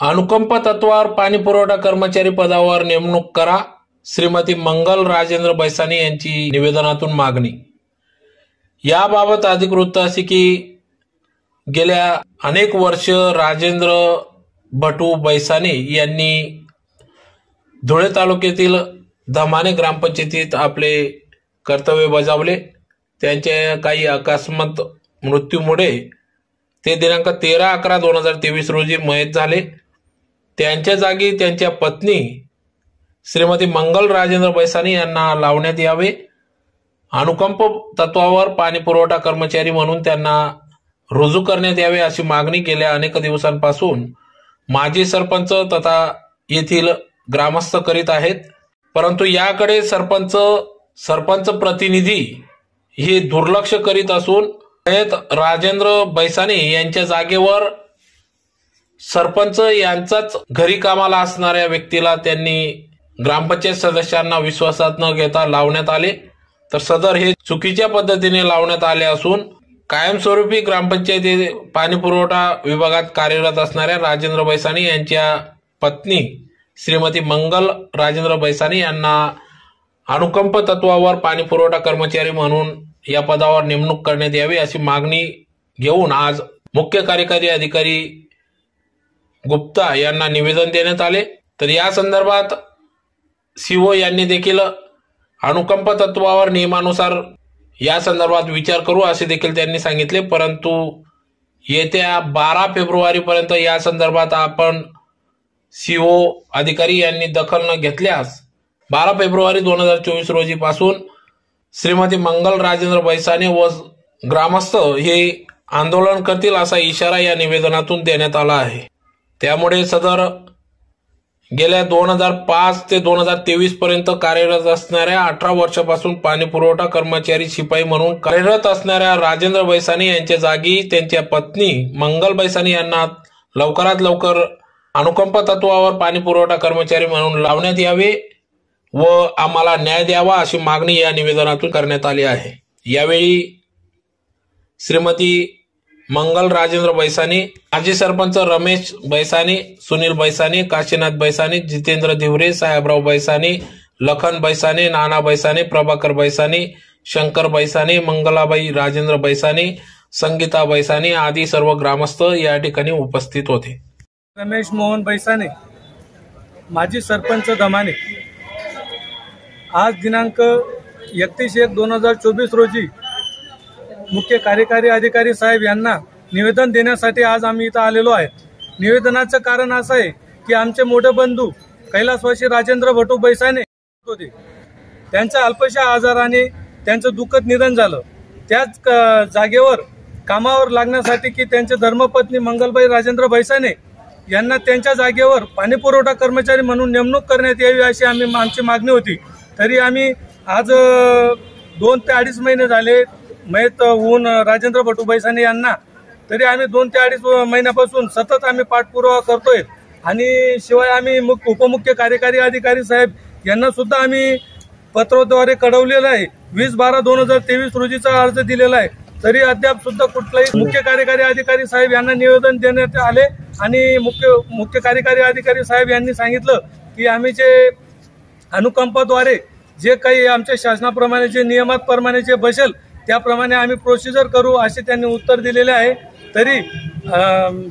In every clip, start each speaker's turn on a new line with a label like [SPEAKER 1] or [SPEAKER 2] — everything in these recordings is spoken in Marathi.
[SPEAKER 1] अनुकंप तत्वावर पाणी पुरवठा कर्मचारी पदावर नेमणूक करा. श्रीमती मंगल राजेंद्र बैसानी यांची निवेदनातून मागणी. याबाबत अधिक वृत्त असे की गेल्या अनेक वर्ष राजेंद्र भटू बैसाने यांनी धुळे तालुक्यातील धमाने ग्रामपंचायतीत आपले कर्तव्य बजावले. त्यांच्या काही अकस्मात मृत्यूमुळे ते दिनांक तेरा अकरा दोन हजार तेवीस रोजी मयत झाले. त्यांच्या जागी त्यांच्या पत्नी श्रीमती मंगल राजेंद्र बैसानी यांना लावण्यात यावे. अनुकंप तत्वावर पाणी पुरवठा कर्मचारी म्हणून त्यांना रुजू करण्यात यावे अशी मागणी गेल्या अनेक दिवसांपासून माजी सरपंच तथा येथील ग्रामस्थ करीत आहेत. परंतु याकडे सरपंच सरपंच प्रतिनिधी हे दुर्लक्ष करीत असून राजेंद्र बैसाने यांच्या जागेवर सरपंच यांचाच घरी कामाला असणाऱ्या व्यक्तीला त्यांनी ग्रामपंचायत सदस्यांना विश्वासात न घेता लावण्यात आले. तर सदर हे चुकीच्या पद्धतीने लावण्यात आले असून कायमस्वरूपी ग्रामपंचायती पाणी पुरवठा विभागात कार्यरत असणाऱ्या राजेंद्र बैसानी यांच्या पत्नी श्रीमती मंगल राजेंद्र बैसानी यांना अनुकंप तत्वावर पाणी पुरवठा कर्मचारी म्हणून या पदावर नेमणूक करण्यात यावी अशी मागणी घेऊन आज मुख्य कार्यकारी अधिकारी गुप्ता यांना निवेदन देण्यात आले. तर या संदर्भात सीओ यांनी देखील अनुकंप तत्वावर नियमानुसार या संदर्भात विचार करू असे देखील त्यांनी सांगितले. परंतु येत्या बारा फेब्रुवारीपर्यंत या संदर्भात आपण सीओ अधिकारी यांनी दखल न घेतल्यास बारा फेब्रुवारी दोन हजार चोवीस रोजीपासून श्रीमती मंगल राजेंद्र बैसाने व ग्रामस्थ हे आंदोलन करतील असा इशारा या निवेदनातून देण्यात आला आहे. त्यामुळे सदर गेल्या दोन हजार पाच ते दोन हजार तेवीस पर्यंत कार्यरत असणाऱ्या अठरा वर्षापासून पाणी पुरवठा कर्मचारी शिपाई म्हणून कार्यरत असणाऱ्या राजेंद्र बैसानी यांच्या जागी त्यांच्या पत्नी मंगल बैसानी यांना लवकरात लवकर अनुकंप तत्वावर पाणी पुरवठा कर्मचारी म्हणून लावण्यात यावे व आम्हाला न्याय द्यावा अशी मागणी या निवेदनातून करण्यात आली आहे. यावेळी श्रीमती मंगल राजेंद्र बैसानी माजी सरपंच रमेश बैसानी सुनील बैसानी काशीनाथ बैसानी जितेंद्र धिवरे साहेबराव बैसानी लखन बैसाने नाना बैसाने प्रभाकर बैसानी शंकर बैसानी मंगलाबाई राजेंद्र बैसानी संगीता बैसानी आदी सर्व ग्रामस्थ या ठिकाणी उपस्थित होते.
[SPEAKER 2] रमेश मोहन बैसाने माजी सरपंच दमाने. आज दिनांक एकतीस एक दोन हजार चोवीस रोजी मुख्य कार्यकारी अधिकारी साहेब यांना निवेदन देण्यासाठी आज आम्ही इथं आलेलो आहे. निवेदनाचं कारण असं आहे की आमचे मोठे बंधू कैलासवासी राजेंद्र भटू बैसाने होते. त्यांच्या अल्पशा आजाराने त्यांचं दुःखद निधन झालं. त्याच जागेवर कामावर लागण्यासाठी की त्यांचे धर्मपत्नी मंगलबाई राजेंद्र बैसाने यांना त्यांच्या जागेवर पाणीपुरवठा कर्मचारी म्हणून नेमणूक करण्यात यावी अशी आम्ही आमची मागणी होती. तरी आम्ही आज दोन ते अडीच महिने झाले मयत होऊन राजेंद्र भटू बैसाने यांना तरी आम्ही दोन ते अडीच महिन्यापासून सतत आम्ही पाठपुरावा करतोय. आणि शिवाय आम्ही उपमुख्य कार्यकारी अधिकारी साहेब यांना सुद्धा आम्ही पत्राद्वारे कळवलेलं आहे. वीस बारा दोन हजार तेवीस रोजीचा अर्ज दिलेला आहे. तरी अद्याप सुद्धा कुठलाही मुख्य कार्यकारी अधिकारी साहेब यांना निवेदन देण्यात आले आणि मुख्य मुख्य कार्यकारी अधिकारी साहेब यांनी सांगितलं की आम्ही जे अनुकंपाद्वारे जे काही आमच्या शासनाप्रमाणे जे नियमाप्रमाणे जे बसेल त्याप्रमाणे आम्ही प्रोसिजर करू असे त्यांनी उत्तर दिलेले आहे. तरी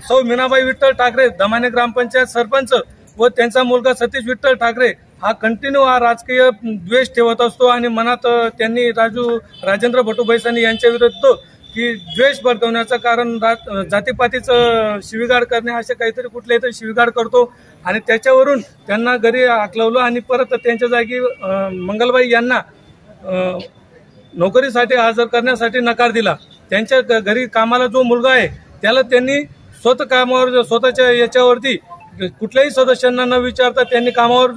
[SPEAKER 2] सौ मीनाबाई विठ्ठल ठाकरे दमाने ग्रामपंचायत सरपंच व त्यांचा मुलगा सतीश विठ्ठल ठाकरे हा कंटिन्यू हा राजकीय द्वेष ठेवत असतो आणि मनात त्यांनी राजू राजेंद्र भटू भैसानी यांच्या विरुद्ध की द्वेष भडकवण्याचं कारण जातीपातीचं शिवीगाड करणे असे काहीतरी कुठले तरी शिवीगाड करतो आणि त्याच्यावरून त्यांना घरी आकलवलं आणि परत त्यांच्या जागी मंगलबाई यांना नोकरीसाठी हजर करण्यासाठी नकार दिला. त्यांच्या घरी कामाला जो मुलगा आहे त्याला त्यांनी स्वतः कामावर स्वतःच्या याच्यावरती कुठल्याही सदस्यांना न विचारता त्यांनी कामावर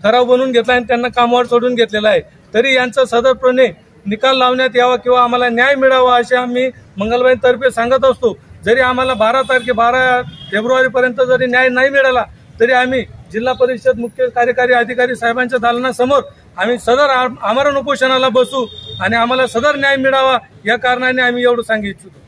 [SPEAKER 2] ठराव बनवून घेतला आणि त्यांना कामावर सोडून घेतलेला आहे. तरी यांचा सदरपणे निकाल लावण्यात यावा किंवा आम्हाला न्याय मिळावा असे आम्ही मंगलबाईंतर्फे सांगत असतो. जरी आम्हाला बारा तारखे बारा फेब्रुवारीपर्यंत जरी न्याय नाही मिळाला तरी आम्ही जिल्हा परिषद मुख्य कार्यकारी अधिकारी साहेबांच्या दालनासमोर आम्ही सदर आमरण उपोषणाला बसू. आणि आम्हाला सदर न्याय मिळावा या कारणाने आम्ही एवढं सांगू इच्छितो.